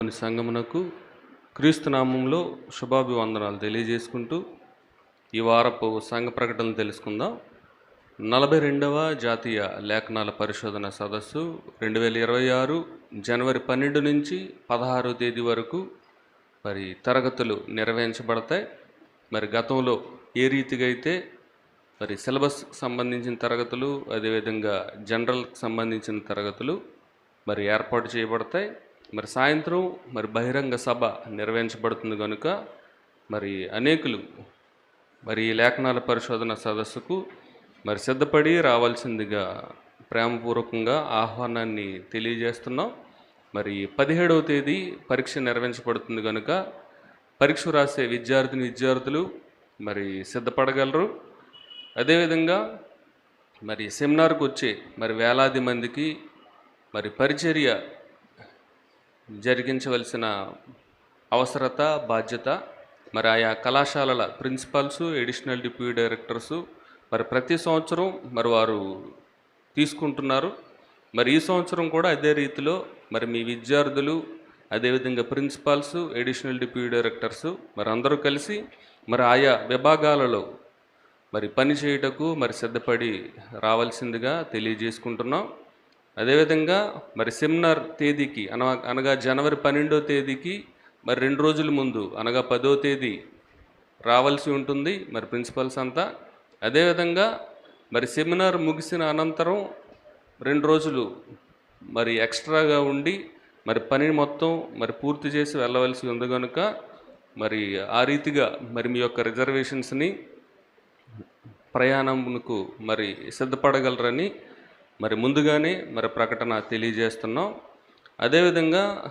కొన్ని సంఘమునకు క్రీస్తునామంలో శుభాభివందనాలు తెలియజేసుకుంటూ ఈ వారపు సంఘ ప్రకటనలు తెలుసుకుందాం. నలభై రెండవ జాతీయ లేఖనాల పరిశోధన సదస్సు రెండు వేల ఇరవై ఆరు జనవరి పన్నెండు నుంచి పదహారో తేదీ వరకు మరి తరగతులు నిర్వహించబడతాయి. మరి గతంలో ఏ రీతిగా అయితే మరి సిలబస్ సంబంధించిన తరగతులు అదేవిధంగా జనరల్కి సంబంధించిన తరగతులు మరి ఏర్పాటు చేయబడతాయి. మరి సాయంత్రం మరి బహిరంగ సభ నిర్వహించబడుతుంది కనుక మరి అనేకులు మరి ఈ లేఖనాల పరిశోధన సదస్సుకు మరి సిద్ధపడి రావాల్సిందిగా ప్రేమపూర్వకంగా ఆహ్వానాన్ని తెలియజేస్తున్నాం. మరి పదిహేడవ తేదీ పరీక్ష నిర్వహించబడుతుంది కనుక పరీక్ష రాసే విద్యార్థిని విద్యార్థులు మరి సిద్ధపడగలరు. అదేవిధంగా మరి సెమినార్కు వచ్చే మరి వేలాది మందికి మరి పరిచర్య జరిగించవలసిన అవసరత బాధ్యత మరి ఆయా కళాశాలల ప్రిన్సిపాల్స్ ఎడిషనల్ డిప్యూటీ డైరెక్టర్సు మరి ప్రతి సంవత్సరం మరి వారు తీసుకుంటున్నారు. మరి ఈ సంవత్సరం కూడా అదే రీతిలో మరి మీ విద్యార్థులు అదేవిధంగా ప్రిన్సిపాల్స్ ఎడిషనల్ డిప్యూటీ డైరెక్టర్స్ మరి అందరూ కలిసి మరి ఆయా విభాగాలలో మరి పని చేయుటకు మరి సిద్ధపడి రావాల్సిందిగా తెలియజేసుకుంటున్నాం. అదేవిధంగా మరి సెమినార్ తేదీకి అనగా అనగా జనవరి పన్నెండో తేదీకి మరి రెండు రోజుల ముందు అనగా పదో తేదీ రావాల్సి ఉంటుంది మరి ప్రిన్సిపల్స్ అంతా. అదేవిధంగా మరి సెమినార్ ముగిసిన అనంతరం రెండు రోజులు మరి ఎక్స్ట్రాగా ఉండి మరి పని మొత్తం మరి పూర్తి చేసి వెళ్ళవలసి ఉంది కనుక మరి ఆ రీతిగా మరి మీ యొక్క రిజర్వేషన్స్ని ప్రయాణంకు మరి సిద్ధపడగలరని మరి ముందుగానే మరి ప్రకటన తెలియజేస్తున్నాం. అదేవిధంగా